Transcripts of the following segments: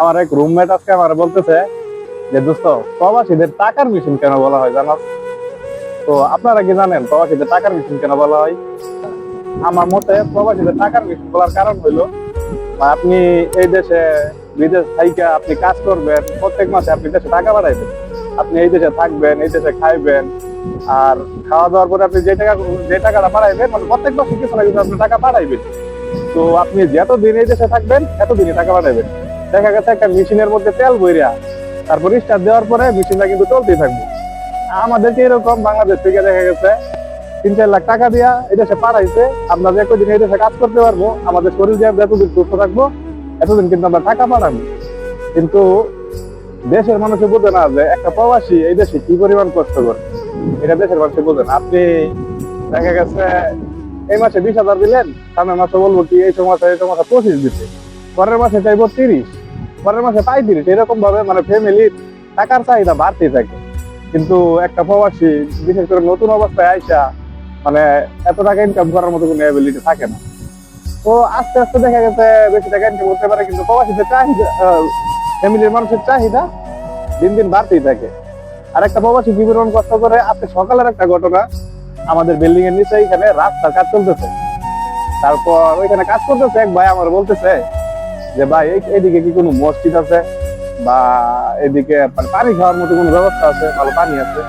আমার এক রুমমেট আজকে আমার বলতেছে যে, দোস্ত, প্রবাসীদের টাকার মেশিন কেন বলা হয় জানো? তো আপনারা কি জানেন প্রবাসীদের টাকার মেশিন কেন বলা হয়? আমার মতে প্রবাসীদের টাকার মেশিন বলার কারণ হইল আপনি এই দেশে, বিদেশ থাইকা আপনি কাজ করবেন, প্রত্যেক মাসে আপনি দেশে টাকা বাড়াইবেন। আপনি এই দেশে থাকবেন, এই দেশে খাইবেন, আর খাওয়া দাওয়ার পরে আপনি যে টাকা, যে টাকাটা বাড়াইবেন মানে প্রত্যেক মাসে কিছু না কিছু আপনি টাকা বাড়াইবেন। তো আপনি যতদিন এই দেশে থাকবেন, এতদিনই টাকা বাড়াইবেন। দেখা গেছে একটা মেশিনের মধ্যে তেল বইরা, তারপর স্টার্ট দেওয়ার পরে মেশিনটা কিন্তু চলতেই থাকবে। আমাদেরকে এরকম বাংলাদেশ থেকে দেখা গেছে, তিন চার লাখ টাকা দিয়া এই দেশে পাঠাইছে। আমরা যে কদিন এই দেশে কাজ করতে পারব, আমাদের শরীর যে যতদিন সুস্থ থাকব, এতদিন কিন্তু আমরা টাকা পাঠাবো। কিন্তু দেশের মানুষে বোঝে না যে একটা প্রবাসী এই দেশে কি পরিমাণ কষ্ট করে। এটা দেশের মানুষে বোঝে না। আপনি দেখা গেছে, এই মাসে বিশ হাজার দিলেন, সামনের মাসে বলব কি, এই মাসে এই মাসে পঁচিশ দিতে পরের মাসে চাইব তিরিশ। পরের মাসে পঁয়ত্রিশ এরকম ভাবে মানে ফ্যামিলির টাকার চাহিদা বাড়তেই থাকে। কিন্তু একটা প্রবাসী, বিশেষ করে নতুন অবস্থায় আইসা মানে এত টাকা ইনকাম করার মতো কোনো অ্যাবিলিটি থাকে না। তো আস্তে আস্তে দেখা গেছে বেশি টাকা ইনকাম করতে পারে, কিন্তু প্রবাসীদের চাহিদা ফ্যামিলির মানুষের চাহিদা দিন দিন বাড়তেই থাকে। আর একটা প্রবাসী পরিমাণ কষ্ট করে, আজকে সকালের একটা ঘটনা, আমাদের বিল্ডিং এর নিচে এখানে রাস্তার কাজ চলতেছে। তারপর ওইখানে কাজ করতেছে, এক ভাই আমার বলতেছে যে ভাই এইদিকে কি কোনো মসজিদ আছে? বা এদিকে মানে পানি খাওয়ার মতো কোনো ব্যবস্থা আছে? ভালো পানি আছে?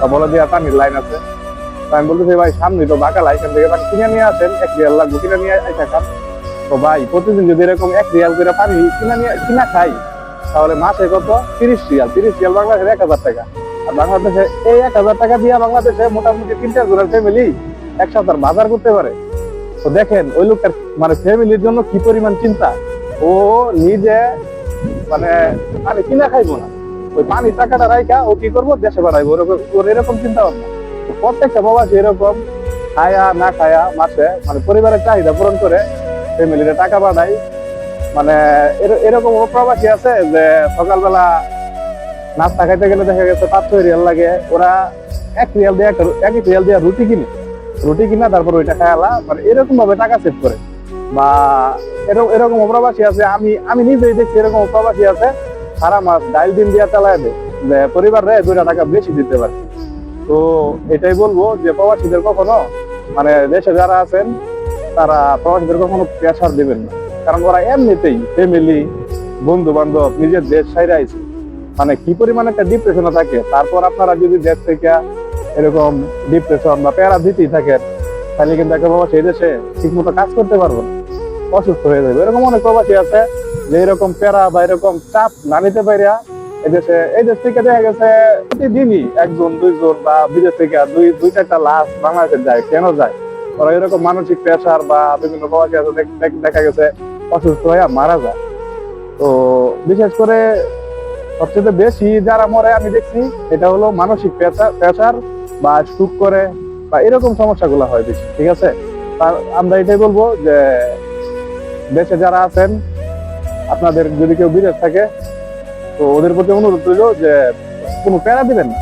বা বলে দেওয়া পানির লাইন আছে। আমি বলতেছি, ভাই, সামনে তো বাঁকালা এখান থেকে পানি কিনে নিয়ে আসেন, এক রিয়াল লাগবে, কিনে নিয়ে আইসা খান। তো ভাই, প্রতিদিন যদি এরকম এক রিয়াল করে পানি কিনা নিয়ে, কিনা খাই, তাহলে মাসে কত? তিরিশ রিয়াল। তিরিশ রিয়াল বাংলাদেশের এক হাজার টাকা। আর বাংলাদেশে এই এক হাজার টাকা দিয়ে বাংলাদেশে মোটামুটি তিনটা জোড়ার ফ্যামিলি এক সপ্তাহ বাজার করতে পারে। তো দেখেন, ওই লোকটার মানে ফ্যামিলির জন্য কি পরিমাণ চিন্তা? ও নিজে মানে পানি কিনা খাইবো না। ওই পানির টাকাটা রাইখা ও কি করব? দেশে বাড়াইবো ওরকম ওর এরকম চিন্তা ভাবনা। প্রত্যেকটা প্রবাসী এরকম খায়া, না খায়া মাসে মানে পরিবারের চাহিদা পূরণ করে, ফ্যামিলিতে টাকা বাড়াই মানে এর- এরকম প্রবাসী আছে যে সকালবেলা নাস্তা খাইতে গেলে দেখা গেছে পাঁচ ছয় রিয়াল লাগে। ওরা এক রিয়াল দিয়ে এক রিয়াল দিয়ে রুটি কিনে। রুটি কিনা, তারপর ওইটা খায়ালা। মানে এরকম ভাবে টাকা সেভ করে। বা এরকম এরকম প্রবাসী আছে, আমি আমি নিজেই দেখছি এরকম প্রবাসী আছে, সারা মাস ডাইল দিন দিয়ে চালায় দেয় পরিবার রে দুইটা টাকা বেশি দিতে পারে। তো এটাই বলব যে প্রবাসীদের কখনো মানে দেশে যারা আছেন, তারা প্রবাসীদের কখনো প্রেশার দিবেন না। কারণ ওরা এমনিতেই ফ্যামিলি বন্ধু বান্ধব নিজের দেশ সাইরে আইছে। মানে কি পরিমাণ একটা ডিপ্রেশনে থাকে, তারপর আপনারা যদি দেশ থেকে এরকম ডিপ্রেশন বা প্যারা দিতেই থাকেন, তাহলে কিন্তু বাবা সেই দেশে ঠিক মতো কাজ করতে পারব না। অসুস্থ হয়ে যাবে। এরকম অনেক প্রবাসী আছে যে এরকম প্যারা বা এরকম চাপ না নিতে পারিয়া এই দেশে এই দেশ থেকে দেখা গেছে প্রতিদিনই একজন, দুইজন বা বিদেশ থেকে দুই দুই চারটা লাশ বাংলাদেশে যায় কেন যায়। ওরা এরকম মানসিক প্রেশার বা বিভিন্ন প্রবাসী আছে দেখ- গেছে অসুস্থ হয়ে মারা যায়। তো বিশেষ করে সবচেয়ে বেশি যারা মরে আমি দেখছি, এটা হলো মানসিক প্রেশার বা স্ট্রোক করে বা এরকম সমস্যাগুলো হয় বেশি, ঠিক আছে? আমরা এটাই বলব যে দেশে যারা আছেন, আপনাদের যদি কেউ বিদেশ থাকে, তো ওদের প্রতি অনুরোধ রইল যে কোনো প্যারা দিবেন না।